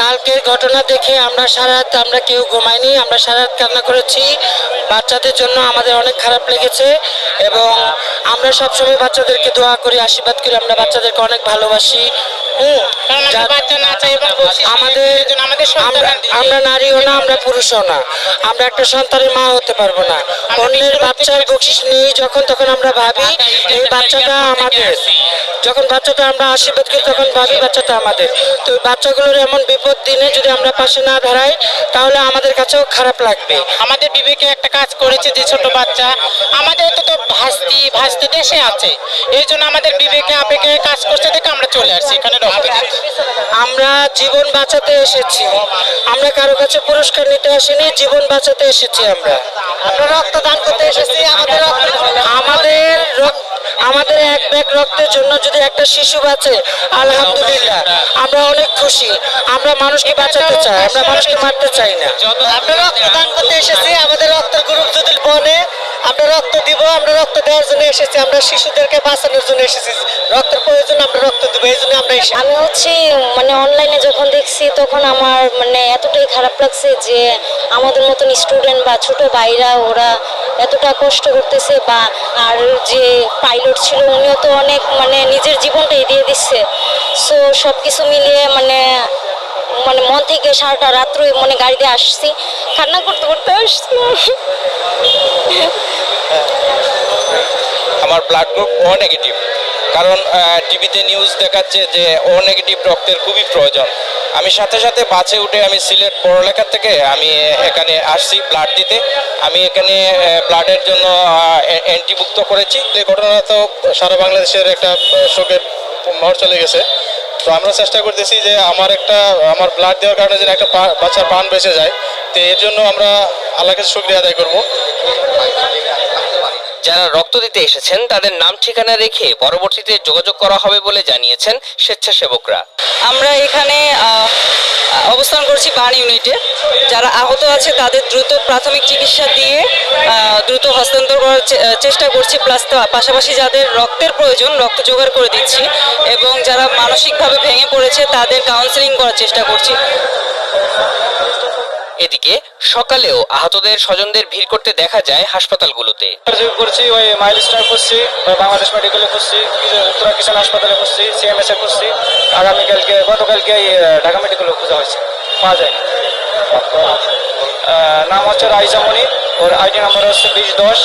কালকের ঘটনা দেখে আমরা সারা রাত আমরা কেউ ঘুমাইনি, আমরা সারা রাত কান্না করেছি। বাচ্চাদের জন্য আমাদের অনেক খারাপ লেগেছে এবং আমরা সবসময় বাচ্চাদেরকে দোয়া করি, আশীর্বাদ করি। আমরা বাচ্চাদেরকে অনেক ভালোবাসি। আমাদের আমরা নারীও না, আমরা পুরুষও না। আমরা একটা সন্তানের মা হতে পারব না। যখন তখন আমরা ভাবি, এই বাচ্চাটা আমাদের। যখন বাচ্চাটা আমরা আশীর্বাদ তখন ভাবি বাচ্চাটা আমাদের। তো বাচ্চাগুলোর এমন বিপদ দিনে যদি আমরা পাশে না দাঁড়াই, তাহলে আমাদের কাছেও খারাপ লাগবে। আমাদের বিবেকে একটা কাজ করেছে যে ছোট বাচ্চা, আমাদের তো তো ভাস্তি দেশে আছে। এই জন্য আমাদের বিবেকে, আবেগে কাজ করতে দেখে আমরা চলে আসছি। এখানে আমরা জীবন বাঁচাতে এসেছি। আমরা কারও কাছে পুরস্কার নিতে আসিনি, জীবন বাঁচাতে এসেছি আমরা। আমরা রক্তদান করতে এসেছি, আমাদের আমাদের আমাদের এক ব্যাগ রক্তের জন্য যদি একটা শিশু বাঁচে, আলহামদুলিল্লাহ, আমরা অনেক খুশি। আমরা মানুষকে বাঁচাতে চাই, আমরা মানুষকে মারতে চাই না। আমরা রক্তদান করতে এসেছি, আমাদের রক্তের গ্রুপ যদি বনে আমরা রক্ত দিব, আমরা রক্ত দেওয়ার জন্য এসেছি, আমরা শিশুদেরকে বাঁচানোর জন্য এসেছি। রক্তের প্রয়োজন, আমরা রক্ত দেবো, এই জন্য আমরা আমি হচ্ছে মানে অনলাইনে যখন দেখছি, তখন আমার মানে এতটাই খারাপ লাগছে যে আমাদের মতন স্টুডেন্ট বা ছোট ভাইরা ওরা এতটা কষ্ট করতেছে বা আর যে পাইলট ছিল, উনিও তো অনেক মানে নিজের জীবনটাই দিয়ে দিচ্ছে। সো সব কিছু মিলিয়ে মানে মানে মন থেকে সারাটা রাত্র মানে গাড়িতে আসছি। কান্না করতে করতে আসছি। আমার ব্লাড গ্রুপ ও নেগেটিভ কারণ টিভিতে নিউজ দেখাচ্ছে যে ও নেগেটিভ রক্তের খুবই প্রয়োজন। আমি সাথে সাথে বাসে উঠে আমি সিলেট পড়ালেখা থেকে আমি এখানে আসছি ব্লাড দিতে। আমি এখানে ব্লাডের জন্য অ্যান্টিভুক্ত করেছি। এই ঘটনা তো সারা বাংলাদেশের একটা শোকের মোহর চলে গেছে। তো আমরা চেষ্টা করতেছি যে আমার একটা, আমার ব্লাড দেওয়ার কারণে যেন একটা বাচ্চার প্রাণ বেঁচে যায়। তো এর জন্য আমরা আল্লাহকে শুক্রিয়া আদায় করব। যারা রক্ত দিতে এসেছেন, তাদের নাম ঠিকানা রেখে পরবর্তীতে যোগাযোগ করা হবে বলে জানিয়েছেন স্বেচ্ছাসেবকরা। আমরা এখানে অবস্থান করছি বার্ন ইউনিটে। যারা আহত আছে, তাদের দ্রুত প্রাথমিক চিকিৎসা দিয়ে দ্রুত হস্তান্তর করার চেষ্টা করছি। প্লাস পাশাপাশি যাদের রক্তের প্রয়োজন, রক্ত জোগাড় করে দিচ্ছি। এবং যারা মানসিকভাবে ভেঙে পড়েছে, তাদের কাউন্সেলিং করার চেষ্টা করছি। এদিকে সকালেও আহতদের স্বজনদের ভিড় করতে দেখা যায় হাসপাতালগুলোতে। করছি ওই মাইল স্টার করছি বাংলাদেশ মেডিকেলে করছি উত্তরা কিষাণ হাসপাতালে করছি সিএমএস এ করছি। আগামীকালকে গতকালকে ঢাকা মেডিকেলে খোঁজা হয়েছে। পাওয়া যায় নাম হচ্ছে রাইজামণি ওর আইডি নাম্বার হচ্ছে বিশ দশ।